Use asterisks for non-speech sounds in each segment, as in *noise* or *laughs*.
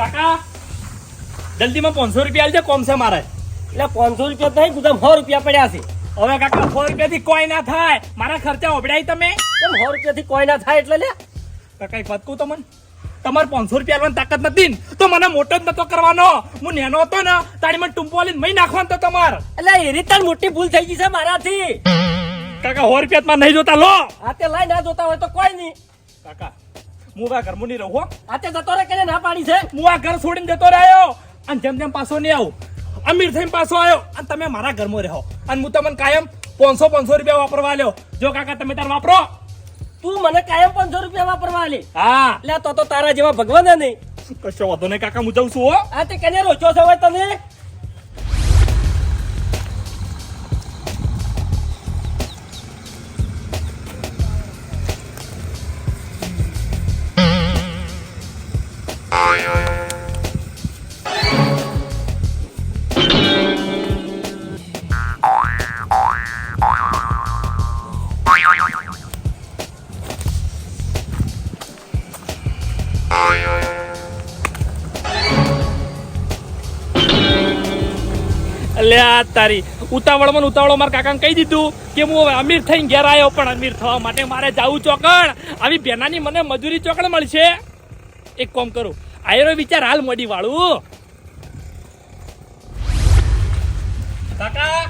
કાકા જલ્દીમાં પાંચસો રૂપિયા આલજે કોમ છે મારે. એટલે પાંચસો રૂપિયા થાય ગુદામ સો રૂપિયા પડ્યા છે. હવે કાકા સો રૂપિયાથી કોઈ ના થાય. મારા ખર્ચા ઓબડાય તમે. કેમ સો રૂપિયાથી કોઈ ના થાય એટલે લે. કાકા એક વાત કહું તમને તમારે પાંચસો રૂપિયા આલવાની તાકાત નથી તો મને મોટો જ નતો કરવાનો. હું નેનો હતો ને તારી મને ટૂંપો લઈને મહી નાખવાનો તો તમાર. એટલે એ રીતે મોટી ભૂલ થઈ ગઈ છે મારાથી. કાકા સો રૂપિયા નહીં જોતા લો. આ તે લઈ ના જોતા હોય તો કોઈ નહીં. કાકા હું ઘર નહીં રહું હો. આ જતો રે કે ના પાડી છે? મુવા આ ઘર છોડીને જતો રહ્યો. અને જેમ જેમ પાછો નહીં આવું. અમીર થઈને પાછો આવ્યો. અને તમે મારા ઘરમાં રહો. અને હું તમને કાયમ પાંચસો પાંચસો રૂપિયા વાપરવા લ્યો જો કાકા તમે તાર વાપરો. તું મને કાયમ પાંચસો રૂપિયા વાપરવા લે હા. એટલે તો તો તારા જેવા ભગવાન નહીં. કશો વાંધો નહીં કાકા હું જઉં છું હો. આ તે કેને રોચો છો તમે? અલ્યા તારી. ઉતાવળમાં ઉતાવળો મારા કાકાને કહી દીધું કે હું હવે અમીર થઈને ઘેર આવ્યો પણ અમીર થવા માટે મારે જવું ચોકણ આવી બેનાની મને મજૂરી ચોકડ મળશે. એક કોમ કરું આયરો વિચાર હાલ મોડી વાળું. કાકા.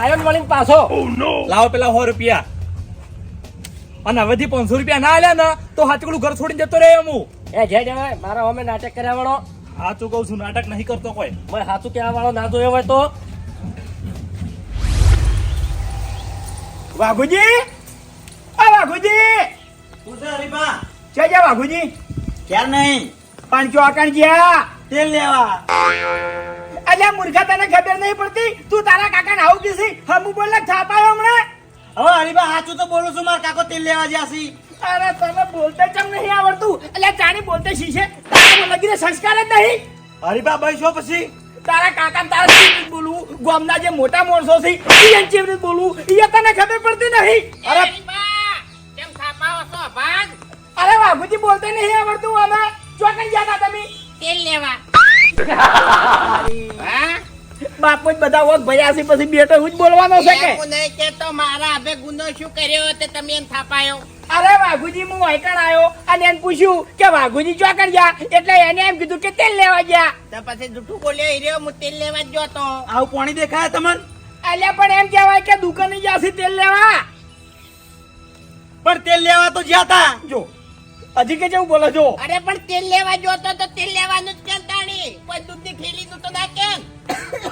આયન વળીને પાછો. લાવો પેલા સો રૂપિયા. અને હવેથી પાંચસો રૂપિયા ના આલ્યા ને તો હાચકડું ઘર છોડીને જતો રહ્યો હું. એ જે જવાય મારા અમે નાટક કર્યા વાળો. સાચું કહું છું નાટક નહીં કરતો કોઈ. મેં સાચું કહેવા વાળો ના જોયો હોય તો? વાઘુજી? આ વાઘુજી! શું છે હરીફા? છે છે વાઘુજી? ક્યાં નહીં. પણ આકાણ ગયા? તેલ લેવા. અલ્યા મૂર્ખા તને ખબર નહીં પડતી? તું તારા કાકાને આવું કીધી હમું બોલે છાપાયો હમણાં. હવે હરીફા સાચું તો બોલું છું મારા કાકો તેલ લેવા જ્યાં અરે તને બોલતા ચમ નહીં આવડતું? એટલે જાણી બોલતે શીશે? તારા લગીને સંસ્કાર જ નહીં. હરીબા ભાઈ શું પછી. તારા કાકા તારા કેવી બોલવું ગામના જે મોટા માણસો છે એને કેવી રીતે બોલવું એ તને ખબર પડતી નહીં. અરે અરે બાબુજી બોલતે નહીં આવડતું અમે ચોકન ગયા હતા તમે? તેલ લેવા. બાપુ જ બધા વોક ભર્યા છે પછી બેટો હું જ બોલવાનો છે કે? નહીં કહેતો મારા હવે ગુનો શું કર્યો તે તમે એમ થાપાયો? અરે વાઘુજી હું વાયકણ આવ્યો અને એને પૂછ્યું કે વાઘુજી ચોકણ ગયા? એટલે એને એમ કીધું કે તેલ લેવા ગયા. તો પછી જૂઠું બોલ્યો રહ્યો હું તેલ લેવા જ ગયો તો. આવું પાણી દેખાય તમને? એટલે પણ એમ કહેવાય કે દુકાને જ્યાંથી તેલ લેવા. પણ તેલ લેવા તો જ્યાં તા. જો હજી કે જેવું બોલો છો અરે પણ તેલ લેવા જો તો તો તેલ લેવાનું જ કેમ તાણી? કોઈ દૂધની થેલી નું તો ના કેમ?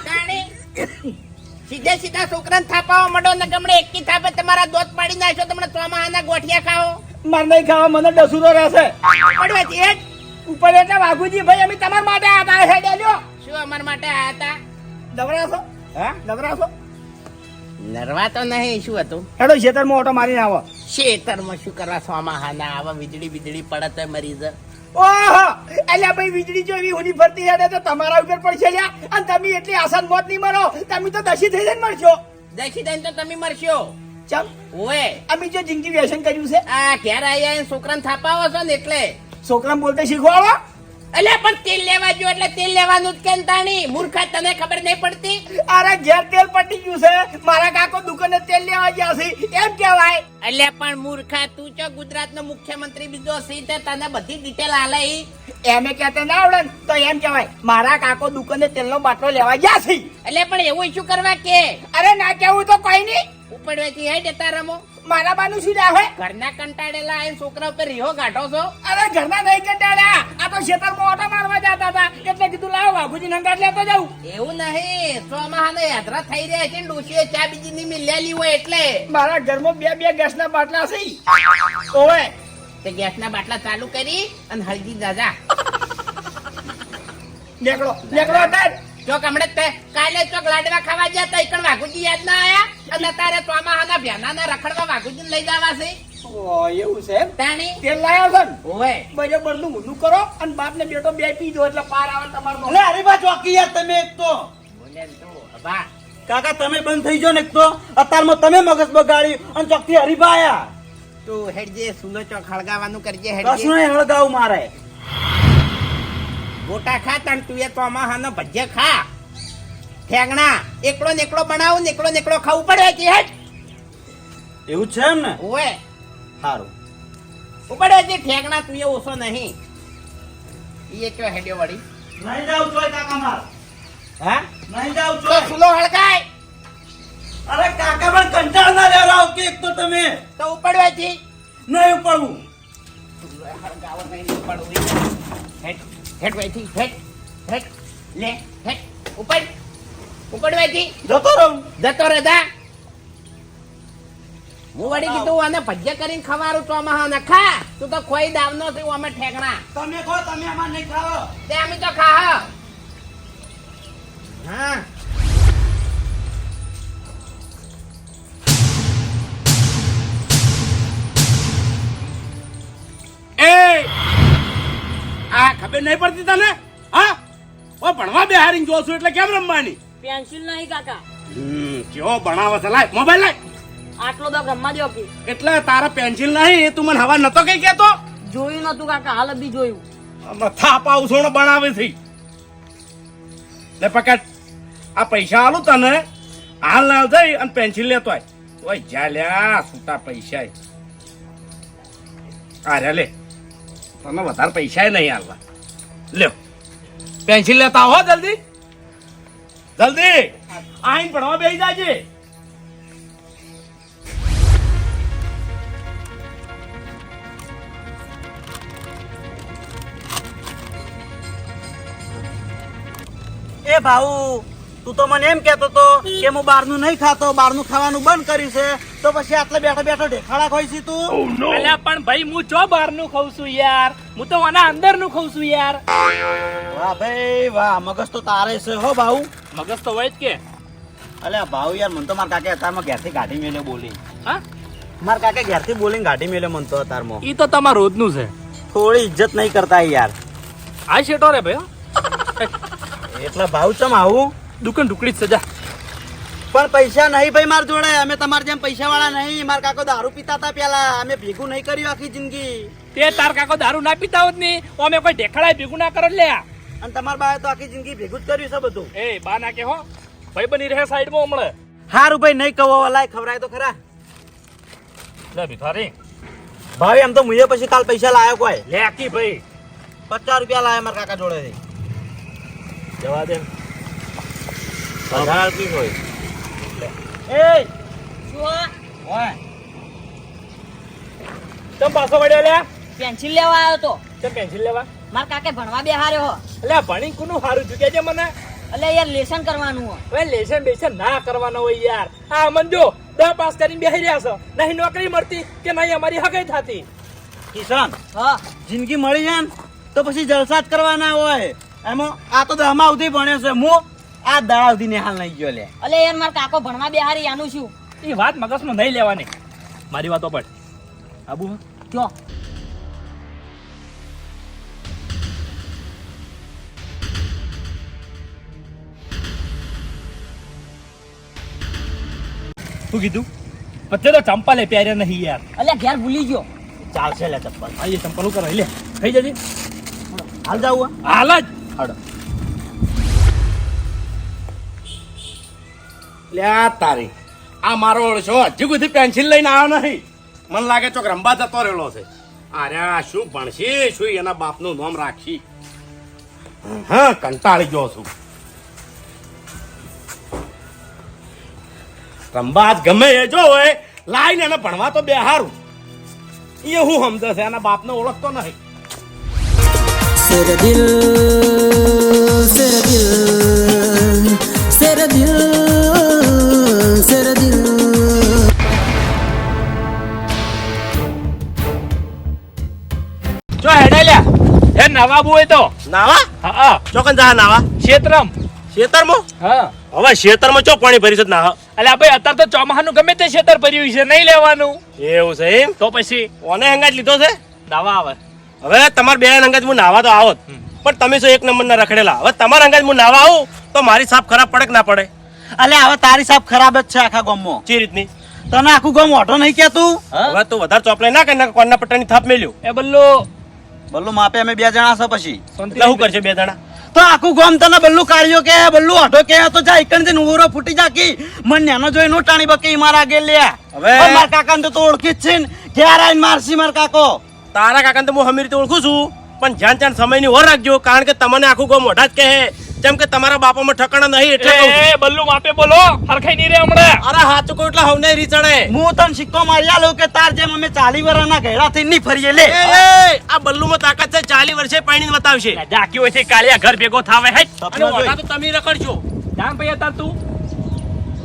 તાણી? સીધે સીધા છોકરાને થાપાવા મળો ને ગમડે એકી થાપે તમારા દોત પાડી નાખો તમને ચોમાહાના ગોઠિયા ખાઓ. માર નહીં ખાવા મને ડસુરો રહેશે. પડવાથી છે ઉપર એટલે વાઘુજી ભાઈ અમે તમારા માટે આતા હેડે લ્યો. શું અમારા માટે આયા હતા? દવરાશો હા? દવરાશો નરવા તો નહીં શું હતું? હેડો ખેતરમાં ઓટો મારીને આવો. શેતરમાં શું કરવા હાના આવા વીજળી વીજળી પડે તો મરી જાય ઓહો! અલ્યા ભાઈ વીજળી જો એવી હુની ફરતી હેડે તો તમારા ઉપર પડશે લ્યા. અને તમે એટલી આસાન મોત નહીં મરો. તમે તો દશી થઈ જઈને મરશો. દશી થઈને તો તમે મરશો. ચમ? ઓએ અમે જો જિંદગી વ્યસન કર્યું છે. આ ઘેર આયા છોકરાને થાપાવો છો ને એટલે. છોકરા બોલતે શીખવાડો. અલ્યા પણ તેલ લેવા જો એટલે તેલ લેવાનું જ કેમ તાણી? મૂર્ખા તને ખબર નહીં પડતી? અરે ઘેર તેલ પટી ગયું છે. મારા કાકો દુકાને તેલ લેવા ગયા છે. એમ કહેવાય. એટલે પણ મૂર્ખા તું ચો ગુજરાતનો મુખ્યમંત્રી બીજો છે તે તને બધી ડિટેલ આલે એમે કહેતે ના આવડે તો એમ કહેવાય મારા કાકો દુકાને તેલનો બાટલો લેવા ગયા છે. એટલે પણ એવું શું કરવા કે? અરે ના કેવું તો કોઈ નહીં. ઉપડવેથી હે જતા રમો મારા બાનું શું હોય? ઘરના કંટાળેલા આઈને છોકરા ઉપર રીહો કાઢો છો? અરે ઘરના નહીં કંટાળ્યા. આ તો ખેતરમાં ઓટો મારવા જતા હતા. એટલે કીધું લાવો બાબુજી નંગાટ લેતો જાઉં. એવું નહીં. ચોમાહાને યાત્રા થઈ રહ્યા છે ને ડોશીએ ચા બીજી ની મિલેલી હોય એટલે. મારા ઘરમાં બે બે ગેસના બાટલા છે. ઓવે. તે ગેસના બાટલા ચાલુ કરી અને હળદી દાદા નીકળો નીકળો અત્યારે ચોક હમણે તે કાલે ચોક લાડવા ખાવા ગયા તા ઈકણ વાઘુજી યાદ ના આયા? અને તારે ચોમાહાના ભ્યાના રખડવા વાઘુજી લઈ જવા છે? ઓ એવું છે તાણી? તેલ લાવ્યો છે ઓય બરાબરનું ઊંધું કરો અને બાપ ને બેટો બે પી દો એટલે પાર આવે તમારો અરે હરીબા ચોકી યાર તમે એક તો. બોલે તો બા કાકા તમે બંધ થઈ જાઓ ને એક તો. અત્યારમાં તમે મગજ બગાડી અને ચોકથી હરીબા આયા. તું હેડજે સુનો ચોક હળગાવાનું કરજે કશું હેડજે. નહીં હળગાવું મારે. ગોટા ખા તણ તું એ ચોમાહાનો ભજીયા ખા. ઠેંગણા એકડો ને એકડો બનાવું ને એકડો નેકડો ખાવું પડે કે હેટ એવું છે એમ ને? ઓએ સારું ઉપડે જે ઠેંગણા તું એ ઓછો નહીં. એ કયો હેડ્યો વળી. નહીં જાવ ચોય કાકા માર. હા? નહીં જાવ તો સુલો હળકાય અરે કાકા પણ કંટાળ ના લેવડાવો કે એક તો તમે. તો ઉપડવાથી નહીં પડવું હળગાવો નહીં ઉપડવું. હેટ હેટ વેથી હેટ હેટ લે હેટ ઉપર જતો રહું. જતો દા હું વળી કીધું આને ભજ્ય કરીને ખવારું ચોમાહાને ખા. તું તો કોઈ દાવનો છે અમે ઠેકણા. તમે કહો તમે અમાર નહીં ખાવ તે અમે તો ખાહ. હા. ખબર નહીં પડતી તને? હા? ઓ ભણવા બેહારીને જો છું એટલે કેમ રમવાની? પેન્સિલ નહીં કાકા. હમ કેવો ભણાવે છે? લાય મોબાઈલ લાય. આટલો તો રમવા દો કે. એટલે તારા પેન્સિલ નહીં એ તું મને હવા નતો કઈ કેતો જોયું નતું કાકા હાલ બી જોયું. થાપ આવસોણો બનાવે છે. લે પકડ. આ પૈસા આલું તને. હાલ ના થઈ અને પેન્સિલ લેતો આય. ઓય જા લ્યા છૂટા પૈસા આ લે. તને વધારે પૈસા નહીં આલવા લ્યો. પેન્સિલ લેતા હો જલ્દી. જલ્દી. આઈન ભણવા બેસી જાજે. એ ભાઉ તું તો મને એમ કહેતો તો કે હું બહારનું નહીં ખાતો બહારનું ખાવાનું બંધ કર્યું છે તો પછી આટલે બેઠો બેઠો ઢેખાડા ખોઈ છી તું અલ્યા પણ ભાઈ હું જો બહારનું ખાઉં છું યાર. હું તો આના અંદરનું ખાઉં છું યાર. વાહ ભાઈ વાહ મગજ તો તારે છે હો ભાઉ. મગજ તો હોય જ કે. અલ્યા ભાઉ યાર મને તો મારા કાકે અત્યારમાં ઘેરથી ગાડી મેલ્યો બોલી. હા? મારા કાકે ઘેરથી બોલીને ગાડી મેલ્યો મને તો અત્યારમાં. ઈ તો તમારા રોજનું છે. થોડી ઇજ્જત નહીં કરતા યાર. આ શેટો રે ભાઈ હો. *laughs* એટલે ભાવ ચમ આવું? દુકાન ઢુકડી જ સજા પણ પૈસા નહીં ભાઈ માર જોડે. અમે તમારા જેમ પૈસા વાળા નહીં. મારા કાકો દારૂ પીતા હતા પેલા. અમે ભેગું નહીં કર્યું આખી જિંદગી. તે તાર કાકો દારૂ ના પીતા હોત નહીં અમે કોઈ ઢેખડાય ભેગું ના કરો લે અને તમારા બાએ તો આખી જિંદગી ભેગું જ કર્યું છે બધું. એ બા ના કે હો. ભાઈ બની રહે સાઈડમાં હમણે. હારું ભાઈ નહીં કહો લાય ખવરાય તો ખરા. લે ભિખારી. ભાઈ એમ તો મુએ પછી કાલ પૈસા લાયો કોઈ? લે આખી ભાઈ. પચાસ રૂપિયા લાયા મારા કાકા જોડે જવા દે. હજાર કી હોય. એ! ઓય. તમ પાછો વળ્યો પેન્સિલ લેવા આવ્યો તો. તમ પેન્સિલ લેવા? મારા કાકે ભણવા બેહાર્યો હો. એટલે ભણી કોનું સારું ચૂકે છે મને. એટલે યાર લેસન કરવાનું હો. હવે લેશન બેસન ના કરવાનો હોય યાર. આ મન જો દસ પાસ કરીને બેસી રહ્યા છો. નહીં નોકરી મળતી કે નહીં અમારી હગાઈ થતી? કિશન હા. જિંદગી મળી જાય તો પછી જલસા જ કરવાના હોય. એમાં આ તો દહમા સુધી ભણ્યો છે. હું આ દાળ સુધી નિહાલ નહીં ગયો લે. અલે યાર માર કાકો ભણવા બેહારી આનું શું? એ વાત મગજમાં નહીં લેવાની. મારી વાતો પડ આબુ હો? કયો શું કીધું? પત્તે તો ચંપલ એ પહેર્યા નહીં યાર. અલે ઘેર ભૂલી ગયો. ચાલશે લે ચંપલ. હા એ ચંપલ કરો લે થઈ જજે. હાલ જાવ હાલ જ. હાડો લ્યા તારી. આ મારો ઓળશો હજી સુધી પેન્સિલ લઈને આવ્યો નહીં. મને લાગે ચોક રંબા જતો રહેલો છે. અરે આ શું ભણશે? શું એના બાપનું નામ રાખી હા કંટાળી ગયો છું. રંબા ગમે એ જો હોય લાઈને એને ભણવા તો બેહારું. એ હું સમજે છે એના બાપને ઓળખતો નહીં. સેર દિલ સેર દિલ સેર dil, હે નવાબુ હોય તો? નાવા? હા ચોકન જા નાવા? ક્ષેત્રમ ખેતરમાં હા. હવે ખેતરમાં ચો પાણી ભરી છે ના અલ્યા ભાઈ અત્યારે તો ચોમાહાનું ગમે તે ક્ષેત્ર ભર્યું છે નહીં લેવાનું. એવું છે એમ? તો પછી? ઓને હંગાજ લીધો છે? દાવા આવે. હવે તમારે બે અંગાજ હું નાવા તો આવત પણ તમે શું એક નંબર ના રખડેલા. હવે તમારા અંગાજ હું નાવા આવું તો મારી સાપ ખરાબ પડે કે ના પડે. અલે હવે તારી સાફ ખરાબ જ છે આખા ગામમાં. ચી રીતની? તને આખું ગામ ઓટો નહીં કેતું હવે તું વધારે ચોપલાય ના કરી કોના પટ્ટાની થાપ મેલ્યું. એ બલ્લો બલ્લુ માપે અમે બે જણા છો પછી. એટલે શું કરશે બે જણા? તો આખું ગામ તને બલ્લુ કાઢ્યો કે બલ્લુ અઢો કે તો જા ઇકણ જઈને ઉરો ફૂટી જાકી મન નેનો જોઈ નો ટાણી બકે મારા આગે લે. હવે- મારા કાકા તો ઓળખી જ છે ને. ઘેર આઈને મારસી માર કાકો. તારા કાકાને તો હું હમીર તો ઓળખું છું. પણ જ્યાં ત્યાં સમયની ઓર રાખજો કારણ કે તમને આખું ગો મોઢા જ કહે જેમ કે તમારા બાપામાં ઠકાણા નહીં એટલે એ બલ્લુ માપે બોલો. હરખાઈ નહીં રે હમણાં. અરે હાચું કહું એટલે હવને રીચણે હું તને સિક્કો મારી લઉં કે તાર જેમ અમે ચાલી વર્ષના ઘેડા થઈ નહીં ફરીએ લે. આ બલ્લુમાં તાકાત છે ચાલી વર્ષે પાણી બતાવશે. ડાકી હોય છે કાળિયા ઘર ભેગો થાવે હે. અને તો તમે રખડજો. જામ ભાઈ તાર તું.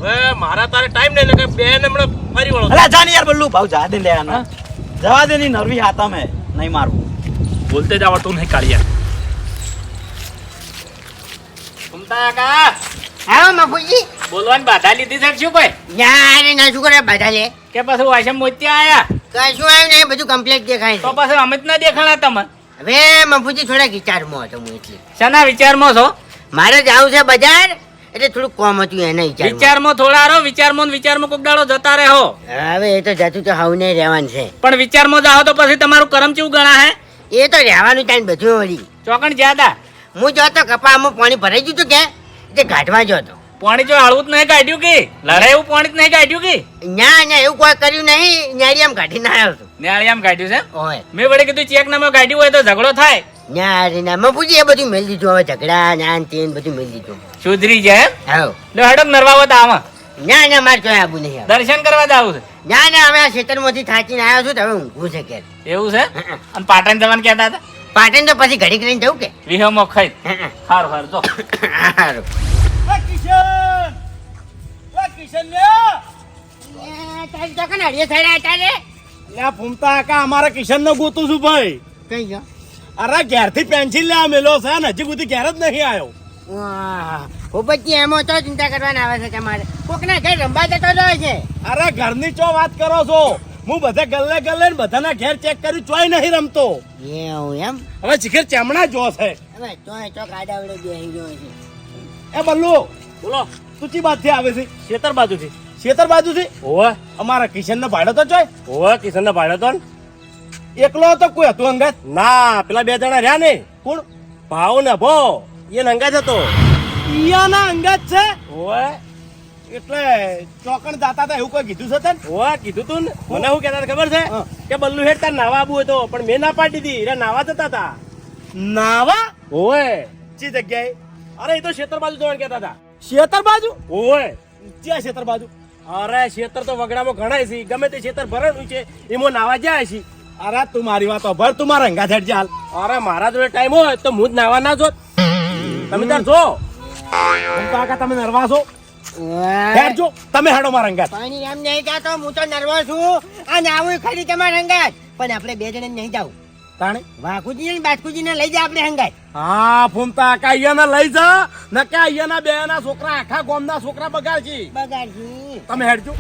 હવે મારા તારે ટાઈમ નહીં ને બેન બે હમણાં ફરી વળો. અલા જાની યાર બલ્લુ ભાવ જા દે લે આના જવા દે ની નરવી હાતા મે નહીં મારવું. બોલતે જ આવડતું નહીં કાળિયા. હા મફુજી બોલવાની બાધા લીધી છે શું ના શું કરે બધા લે? કે પછી વાસમ મોત્યા આયા? કશું આવ્યું નહીં બધું કમ્પ્લીટ દેખાય તો પછી અમે જ ના દેખાણા તમે હવે મફુજી થોડા વિચારમાં હતો હું એટલે. શાના વિચારમાં છો? મારે જવું છે બજાર એટલે થોડું કોમ હતું એના વિચાર વિચારમાં થોડા રહો વિચારમાં વિચારમાં કોક દાડો જતા રહો હવે એ તો જતું તો હવ નહીં રહેવાનું છે. પણ વિચારમાં જાઓ તો પછી તમારું કરમ કેવું ગણા હે એ તો રહેવાનું ટાઈમ બધું વળી. ચોકણ જ્યાદા? હું જોતો કપામાં પાણી ભરાઈ ગયું હતું કે? તે ઘાટવા જોતો પાણી જો હળવું જ નહીં કાઢ્યું કે? લડાઈ એવું પાણી જ નહીં કાઢ્યું કે? ના ના એવું કોઈ કર્યું નહીં. ન્યારી આમ કાઢી ના આવ્યો છું આમ કાઢ્યું છે? ઓય. મેં વડે કીધું ચેક નામે કાઢ્યું હોય તો ઝઘડો થાય. ના મેં પૂછી એ બધું મેલી દીધું હવે ઝઘડા ના તેન તે બધું મેળ દીધું. સુધરી જાય હા લે હડક નરવાવત આમાં. ના ના મારે કોઈ આવું નહીં દર્શન કરવા જાવું છે. ના ના હવે આ ખેતરમાંથી થાકીને આવ્યો છું તો હવે ઊંઘું છે કે એવું છે? અને પાટણ જવાનું કહેતા હતા? પાટણ તો પછી ઘડી કરીને જવું કે? વિહમો ખાઈ. હારું હારું જો. હારું. કાકા અમારા કિશન નો ગોતું છું ભાઈ. કઈ ગયો? અરે ઘેરથી પેન્સિલ લેવા મેલો છે ને હજી સુધી ઘેર જ નહીં આવ્યો ભૂપતજી એમાં તો ચિંતા કરવાના આવે છે તમારે. કોકના ઘર રમવા જતો છે. અરે ઘરની ચો વાત કરો છો? હું બધા ગલ્લે ગલ્લે ને બધાના ઘેર ચેક કર્યું ચોય નહીં રમતો. એવું એમ? હવે શિખર ચેમણા જો છે. હવે ગયો એ બલ્લુ બોલો. તું ચી બાજુ આવે છે? બાજુ બાજુથી. શેતર બાજુ થી ઓવે અમારા કિશન નો ભાડો તો ચોય? ઓવે કિશન ને ભાડો તો એકલો હતો કોઈ હતું અંગત? ના પેલા બે જણા રહ્યા ને કોણ? ભાવ ને ભો એ અંગત હતો. ઈયાના અંગત છે? ઓવે એટલે ચોકણ દાતા હતા એવું કોઈ કીધું છે તને? કીધું તું ને. મને શું કહેતા ખબર છે? કે બલ્લુ હેડ તાર નાવા આબુ હતો પણ મેં ના પાડી દીધી. એટલે નાવા જતા હતા. નાવા? ઓય ચી જગ્યાએ. અરે એ તો શેતર બાજુ જવાનું કહેતા હતા. શેતર બાજુ? ઓય ક્યાં શેતર બાજુ. અરે શેતર તો વગડામાં ઘણાય છે. ગમે તે શેતર ભરેલું છે એમાં નાવા જાય છે. અરે તું મારી વાતો ભર તું મારા હંગા ઝડ ચાલ અરે મારા જોડે ટાઈમ હોય તો હું જ નાવા ના જોત. તમે તાર જો. કાકા તમે નરવા છો. વાહ. જો તમે હેડો મારા અંગા પાણી એમ નહીં જાતો હું તો નર્વસ છું. અને આવું ખરી તમારા હંગાત પણ આપણે બે જણા નહીં જાવ. તાણે? વાઘુજી ને બાસ્કુજી ને લઈ જા આપણે હંગાય હા ફૂમતા કાકા અહીંયાના લઈ જા ન કે અહીંયાના બે ના છોકરા આખા ગામના છોકરા બગાડજી. બગાડજી. તમે હેડજો.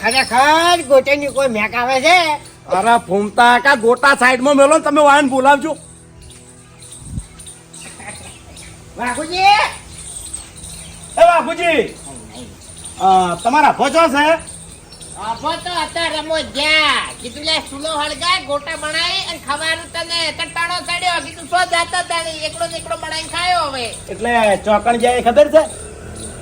ખરેખર ગોટેની કોઈ મેક આવે છે? અરે ફૂમતા કા ગોટા સાઈડમાં મેલો તમે વાહન બોલાવજો. વાઘુજી! એ તમારા ભજો છે? અભો તો અત્યારે રમો ગયા. કીધું લે સુલો હળગાય ગોટા બનાવી અને ખવાનું તને તટાણો ચડ્યો. કીધું સો જાતા એકડો ને એકડો બનાવીને ખાયો હવે. એટલે ચોકણ જાય ખબર છે?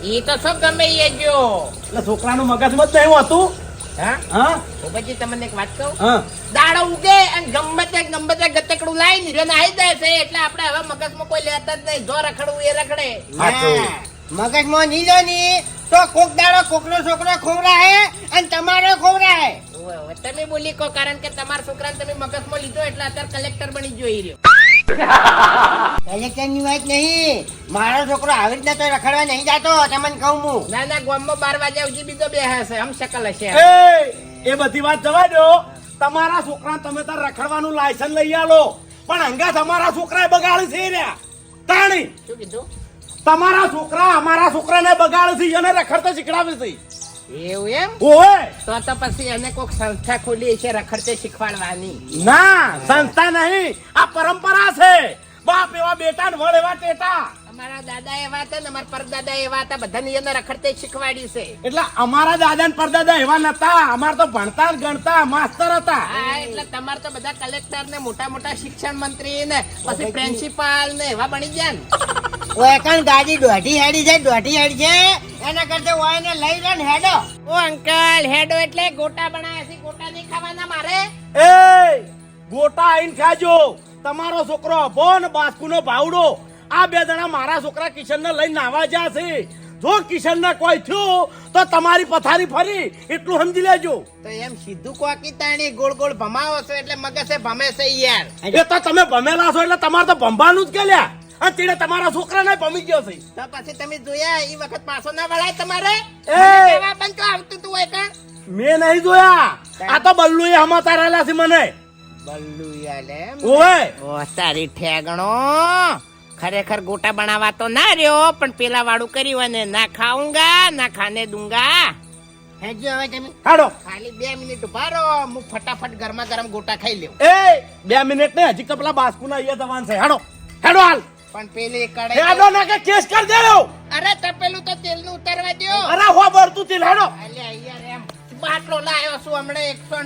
એ તો શું ગમે એ જો. એટલે છોકરાનું મગજમાં જ નહીં હતું? હા? હા? ભૂપતજી તમને એક વાત કહું? હા. દાડો ઉગે અને ગમે તે ગમે તે ગતકડું લાઈ ને આવી જાય છે એટલે આપણે હવે મગજમાં કોઈ લેતા જ નહીં. જો રખડવું એ રખડે. મગજમાં નીલો ની તો કોક દાડો કોકનો છોકરો ખોવરાય અને તમારો ખોવરાય તમે બોલી કો કારણ કે તમારા છોકરાને તમે મગજમાં લીધો એટલે અત્યારે કલેક્ટર બની જોઈ રહ્યો કલેક્ટરની વાત નહીં? મારો છોકરો આવી રીતના તો રખડવા નહીં જાતો તમને કહું હું. ના ના ગામમાં બાર વાગ્યા સુધી બીજો બે હશે હમ શકલ હશે. એ એ બધી વાત જવા દો. તમારા છોકરા તમે તાર રખડવાનું લાયસન્સ લઈ આલો. પણ અંગા તમારા છોકરાએ બગાડ છે રહ્યા તાણી. શું કીધું? તમારા છોકરા અમારા છોકરાને બગાડ છે એને રખડતા શીખડાવે છે. એવું એમ? ઓય! તો તો પછી એને કોઈક સંસ્થા ખોલી છે રખડતે શીખવાડવાની. ના સંસ્થા નહીં. આ પરંપરા છે. બાપ એવા બેટા ને વડ એવા ટેટા. અમારા દાદા એવા હતા ને અમારા પરદાદા એવા હતા બધાની અંદર રખડતે શીખવાડી છે. એટલે અમારા દાદા ને પરદાદા એવા નતા. અમાર તો ભણતા ને ગણતા માસ્તર હતા. હા એટલે તમારે તો બધા કલેક્ટર ને મોટા મોટા શિક્ષણ મંત્રી ને પછી પ્રિન્સિપાલ ને એવા બની ગયા ને. ઓય કણ ગાડી દોઢી હેડી છે દોઢી હેડી છે. એના કરતા ઓય ને લઈ લે ને હેડો. ઓ અંકલ હેડો એટલે ગોટા બનાવ્યા છે ગોટા નહીં ખાવાના મારે. એ ગોટા આઈન ખાજો. તમારો છોકરો બોન ને બાસ્કુનો ભાવડો આ બે જણા મારા છોકરા કિશન ને લઈને નાવા જ્યા છે. જો કિશન ને કોઈ થયું તો તમારી પથારી ફરી એટલું સમજી લેજો. તો એમ સીધું કોકી તાણી ગોળ ગોળ ભમાવો છો એટલે મગસે ભમે છે યાર. એ તો તમે ભમેલા છો એટલે તમારે તો ભંભાનું જ કે લ્યા? અને તેણે તમારા છોકરાને ભમી ગયો છે. તો પછી તમે જોયા એ વખત પાછો ના વળાય તમારે? એ! પણ તો આવતું તું હોય કા મેં નહીં જોયા. આ તો બલ્લુ એ હમાતા રહેલા છે મને. બલ્લુ યાલે ઓય ઓ તારી ઠેગણો. ખરેખર ગોટા બનાવવા તો ના રહ્યો પણ પેલા વાળું કર્યું અને ના ખાઉંગા ના ખાને દુંગા. હેજો હવે તમે. હાડો. ખાલી બે મિનિટ ઊભા રહો હું ફટાફટ ગરમા ગરમ ગોટા ખાઈ લેવું એ બે મિનિટ ને હજી કપલા બાસ્કુના અહીંયા દવાન છે. હાડો. હેડો હાલ. પણ પેલી કડાઈ હેડો ના કે કેસ કર દેલો અરે તપેલું તો તેલનું ઉતારવા દ્યો. અરે હો બરતું તેલ. હેડો. અલ્યા અહીંયા રેમ બાટલો લાયો છું હમણાં એકસો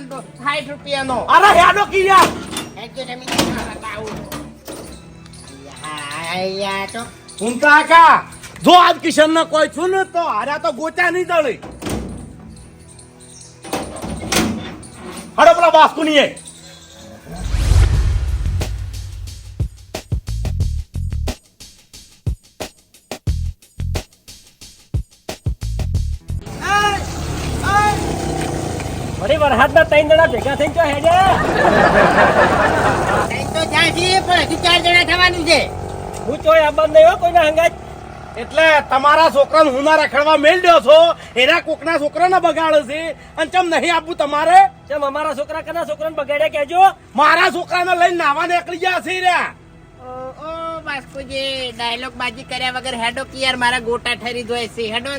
સાઠ રૂપિયાનો. અરે હેડો કિયા હેજો તમે આવું. અહીંયા તો. હું કાકા જો આજ કિશન ને કોઈ છું ને તો હારા તો ગોચા નહીં દળી હડો પેલા બાસ્કુ નહીં ત્રણ જણા ભેગા તો તો જ્યાં છીએ પણ હજુ ચાર જણા થવાનું છે. હું તો આબાદ નહીં હો કોઈના હંગાત. એટલે તમારા છોકરાને હું ના રખડવા મેળ્યો છો. એના કોકના છોકરાને બગાડે છે. અને ચમ નહીં આપવું તમારે? ચમ અમારા છોકરા કના છોકરાને બગાડ્યા કહેજો. મારા છોકરાને લઈને નાવા નીકળી ગયા છે રહ્યા ઓ ઓ બાસ્કુજી ડાયલોગ બાજી કર્યા વગર હેડો કિયર યાર મારા ગોટા ઠરી જોય છે. હેડો.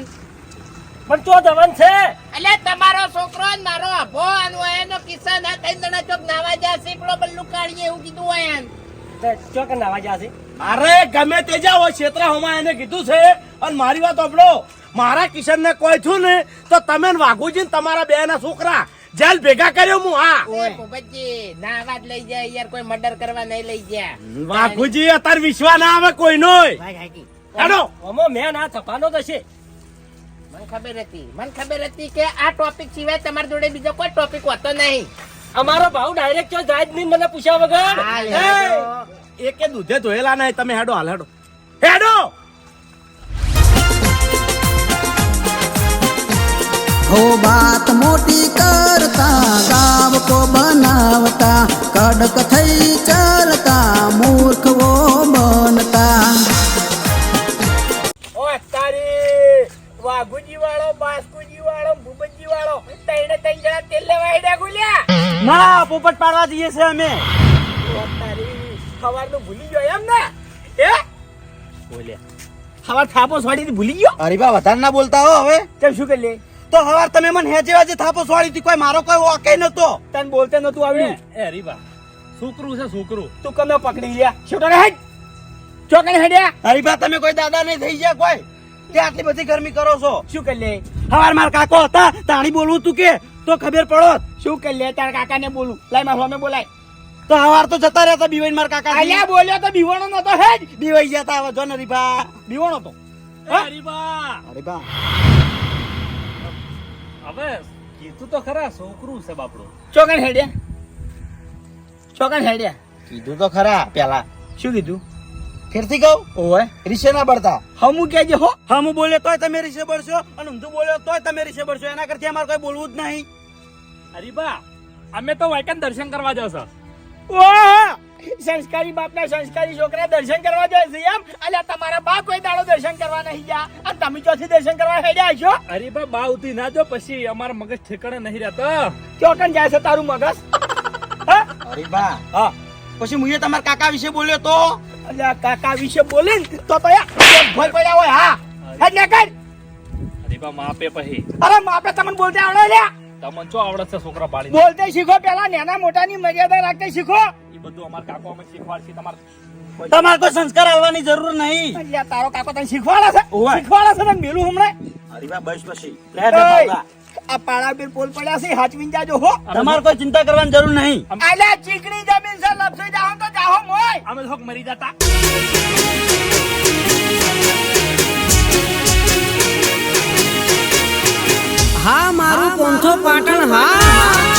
પણ તો જવાન છે? એટલે તમારો છોકરો ને મારો અભો આનો એનો કિસ્સા ના કઈ જણા ચોક નાવા જા પેલો બલ્લુ કાઢીએ એવું કીધું હોય એમ. તે ચો કે નાવા જાશે અરે ગમે તે જાઓ ક્ષેત્ર હમણાં એને કીધું છે. અને મારી વાત સાંભળો. મારા કિશન ને કોઈ છું ને તો તમે વાઘુજી ને તમારા બે ના છોકરા જેલ ભેગા કર્યો હું હા. એ ભૂપતજી લઈ જાય યાર કોઈ મર્ડર કરવા નહીં લઈ ગયા વાઘુજી અત્યારે વિશ્વા ના આવે કોઈ નો હેડો. અમો મેં ના થપાનો તો છે. મને ખબર હતી. મને ખબર હતી કે આ ટોપિક સિવાય તમારી જોડે બીજો કોઈ ટોપિક હોતો નહીં. અમારો ભાવ ડાયરેક્ટ જો જાય જ નહીં મને પૂછ્યા વગર. એક દૂધે ધોયેલા નહીં તમે હેડો હાલ હેડો. હેડો! હો વાત મોટી કરતા ગામ કો બનાવતા કડક થઈ ચાલતા મૂર્ખ ના પોપટ પાડવા જઈએ છે અમે. સવાર તો સવારનું ભૂલી ગયો એમ ને? એ હવાર થાપો સ્વાડી ભૂલી ગયો? અરે બા વધારે ના બોલતા હો હવે. કેમ શું કરી લે? તો હવાર તમે મને હેજે વાજે થાપો સ્વાડી હતી કોઈ મારો કોઈ ઓકે નતો. તને બોલતે નતું આવડ્યું? એ હરીબા છોકરું છે છોકરું. તું કમે પકડી લ્યા? છોકરા કરે હેડ. છોકરા હેડ્યા? અરે બા તમે કોઈ દાદા નહીં થઈ ગયા કોઈ? આટલી બધી ગરમી કરો છો? શું કરી લે? હવાર માર કાકો હતા તાણી બોલવું તું કે તો ખબર પડો શું કરી લે? તારા કાકાને બોલું. લાય માર સામે બોલાય. તો હવાર તો જતા રહેતા બીવાઈ માર કાકા અહીંયા બોલ્યો તો બીવાણો નતો હેડ બીવાઈ જતા હવે જો ને રીબા બીવાણો તો. એ હરીબા અરે બા હવે કીધું તો ખરા છોકરું છે બાપડું. ચોકન હેડ્યા? ચોકન હેડ્યા? કીધું તો ખરા પેલા. શું કીધું? ફેરથી કહું? ઓય રીસે ના બળતા. હમું કેજે હો. હા બોલે બોલ્યો તોય તમે રીસે બળશો? અને હું બોલ્યો તોય તમે રીસે બળશો? એના કરતી અમારે કોઈ બોલવું જ નહીં. અરે બા અમે તો વાયકન દર્શન કરવા જશો ઓહ! સંસ્કારી બાપના સંસ્કારી છોકરા દર્શન કરવા જાય છે એમ? અલ્યા તમારા બા કોઈ દાડો દર્શન કરવા નહીં ગયા? અને તમે ચોથી દર્શન કરવા હેડ્યા છો? અરે બા બા ઉતી ના જો પછી અમારા મગજ ઠેકાણે નહીં રહેતો. ચોકન જાય છે તારું મગજ? હા? અરે બા હા. પછી મુએ તમારા કાકા વિશે બોલ્યો તો? અલ્યા કાકા વિશે બોલે ને તો તો યાર ભોય પડ્યા હોય હા. ને કર હરીબા માપે પછી. અરે માપે તમને બોલતે આવડે લ્યા તમને ચો આવડે છે છોકરા પાડી બોલતે શીખો પેલા નાના મોટાની મર્યાદા રાખતે શીખો. એ બધું અમાર કાકો અમે શીખવાડશે તમારે તમારે કોઈ સંસ્કાર આવવાની જરૂર નહીં. અલ્યા તારો કાકો તને શીખવાડે છે? શીખવાડે છે ને મેલું હમણાં? અરે બા બસ પછી. લે. આ પાડા બેર પોલ પડ્યા છે હાચવીન જાજો હો. તમારે કોઈ ચિંતા કરવાની જરૂર નહીં. અલ્યા ચીકણી જમીન છે લપસી જાઓ તો જાહો મોય. અમે થોક મરી જતા. હા મારું પોંથો પાટણ હા.